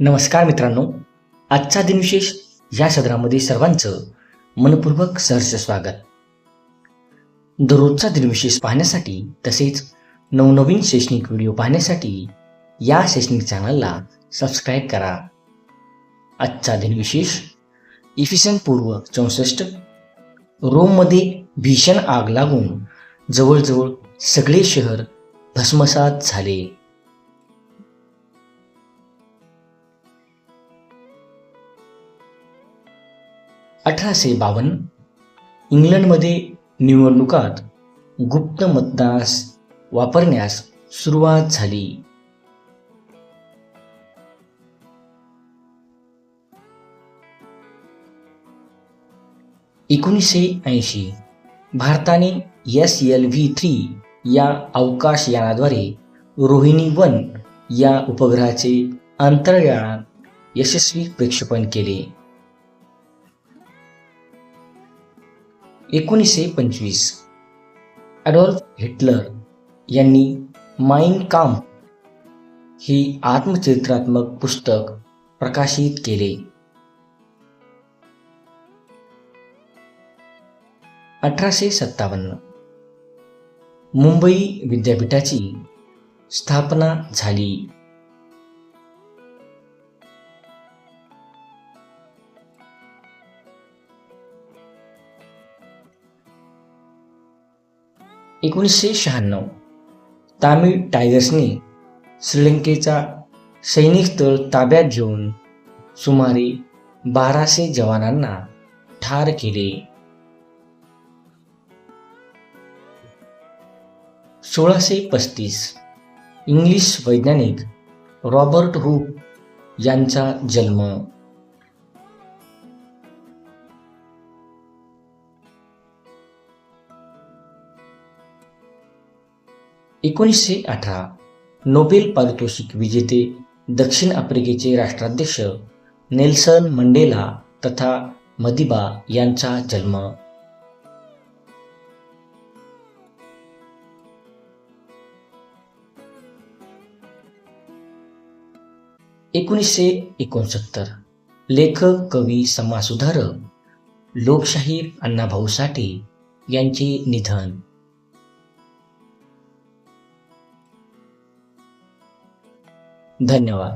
नमस्कार मित्रांनो. आजचा दिनविशेष या सदरामध्ये सर्वांचं मनपूर्वक सहर्ष स्वागत. दररोजचा दिनविशेष पाहण्यासाठी तसेच नवनवीन शैक्षणिक व्हिडिओ पाहण्यासाठी या शैक्षणिक चॅनलला सबस्क्राईब करा. आजचा दिनविशेष इफिसन पूर्व चौसष्ट. रोममध्ये भीषण आग लागून जवळजवळ सगळे शहर भस्मसात झाले. अठराशे बावन्न इंग्लंडमध्ये निवडणुकात गुप्त मतदास वापरण्यास सुरुवात झाली. एकोणीसशे ऐंशी भारताने एस एल व्ही थ्री या अवकाश यानाद्वारे रोहिणी वन या उपग्रहाचे अंतराळयानात यशस्वी प्रक्षेपण केले. एकोणीसशे पंचवीस. ॲडॉल्फ हिटलर यांनी माइन काम ही आत्मचरित्रात्मक पुस्तक प्रकाशित केले. अठराशे सत्तावन्न. मुंबई विद्यापीठाची स्थापना झाली. एकोणीसशे शहाण्णव. तामिळ टायगर्सने श्रीलंकेचा सैनिक तळ ताब्यात घेऊन सुमारे बाराशे जवानांना ठार केले. सोळाशे पस्तीस. इंग्लिश वैज्ञानिक रॉबर्ट हुक यांचा जन्म एकोणीसशे अठरा नोबेल पारितोषिक विजेते दक्षिण आफ्रिकेचे राष्ट्राध्यक्ष नेल्सन मंडेला तथा मदिबा यांचा जन्म. एकोणीसशे एकोणसत्तर लेखक कवी समाजसुधारक लोकशाहीर अण्णाभाऊ साठे यांचे निधन. धन्यवाद.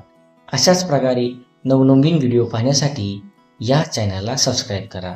अशाच प्रकारे नवनवीन व्हिडिओ पाहण्यासाठी या चॅनलला सबस्क्राईब करा.